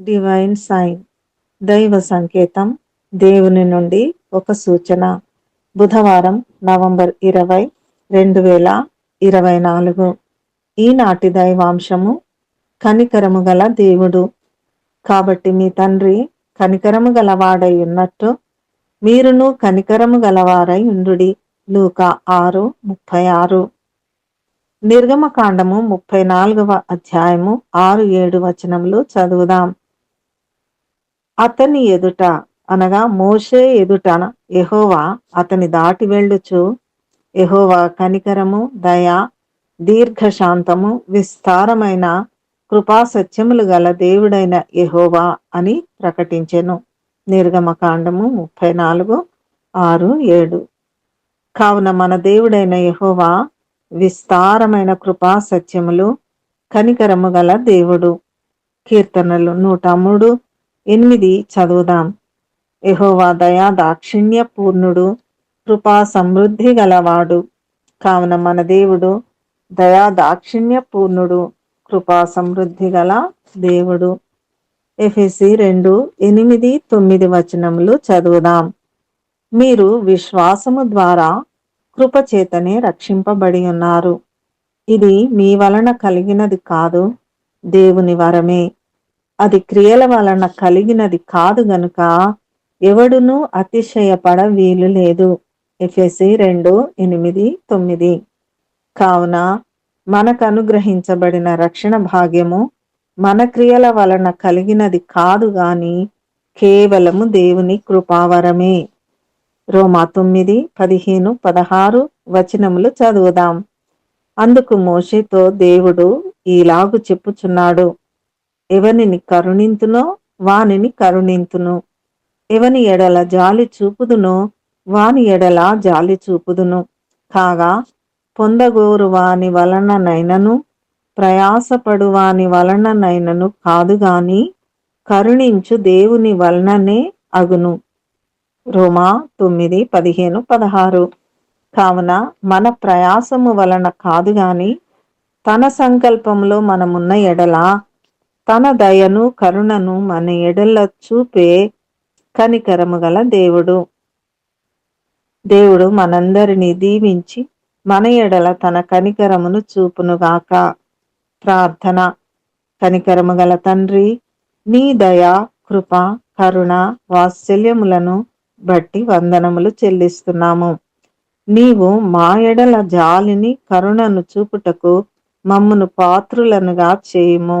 Divine sign దైవ సంకేతం దేవుని నుండి ఒక సూచన. బుధవారం నవంబర్ ఇరవై రెండు వేల ఇరవై నాలుగు. ఈనాటి దైవాంశము కనికరము గల దేవుడు. కాబట్టి మీ తండ్రి కనికరము గలవాడై ఉన్నట్టు మీరును కనికరము గలవారై ఉండుడి. లూక ఆరు ముప్పై ఆరు. నిర్గమకాండము ముప్పై నాలుగవ అధ్యాయము ఆరు ఏడు వచనములు చదువుదాం. అతని ఎదుట అనగా మోషే ఎదుట ఎహోవా అతని దాటి వెళ్ళుచు. ఎహోవా కనికరము దయ దీర్ఘశాంతము విస్తారమైన కృపాసత్యములు గల దేవుడైన ఎహోవా అని ప్రకటించెను. నిర్గమకాండము ముప్పై నాలుగు ఆరు ఏడు. కావున మన దేవుడైన యహోవా విస్తారమైన కృపా సత్యములు కనికరము గల దేవుడు. కీర్తనలు నూట మూడు ఎనిమిది చదువుదాం. ఎహోవా దయా దాక్షిణ్య పూర్ణుడు కృపా సమృద్ధి గలవాడు. కావున మన దేవుడు దయా దాక్షిణ్య పూర్ణుడు కృపా సమృద్ధి గల దేవుడు. ఎఫెసి రెండు ఎనిమిది తొమ్మిది వచనములు చదువుదాం. మీరు విశ్వాసము ద్వారా కృపచేతనే రక్షింపబడి ఉన్నారు. ఇది మీ వలన కలిగినది కాదు. దేవుని వరమే. అది క్రియల వలన కలిగినది కాదు గనుక ఎవడునూ అతిశయపడ వీలు లేదు. ఎఫెసి రెండు ఎనిమిది తొమ్మిది. కావున మనకు అనుగ్రహించబడిన రక్షణ భాగ్యము మన క్రియల వలన కలిగినది కాదు గాని కేవలము దేవుని కృపావరమే. రోమా తొమ్మిది పదిహేను పదహారు వచనములు చదువుదాం. అందుకు మోషేతో దేవుడు ఈలాగు చెప్పుచున్నాడు. ఎవనిని కరుణింతునో వానిని కరుణింతును. ఎవని ఎడల జాలి చూపుదునో వాని ఎడల జాలి చూపుదును. కాగా పొందగోరు వాని వలననైనను ప్రయాసపడు వాని వలననైనను కాదు గాని కరుణించు దేవుని వలననే అగును. రోమా తొమ్మిది పదిహేను పదహారు. కావున మన ప్రయాసము వలన కాదు గాని తన సంకల్పంలో మనమున్న ఎడల తన దయను కరుణను మన ఎడల చూపే కనికరము గల దేవుడు. దేవుడు మనందరినీ దీవించి మన ఎడల తన కనికరమును చూపునుగాక ప్రార్థన. కనికరము గల తండ్రి నీ దయ కృప కరుణ వాత్సల్యములను బట్టి వందనములు చెల్లిస్తున్నాము. నీవు మా ఎడల జాలిని కరుణను చూపుటకు మమ్మును పాత్రులనుగా చేయము.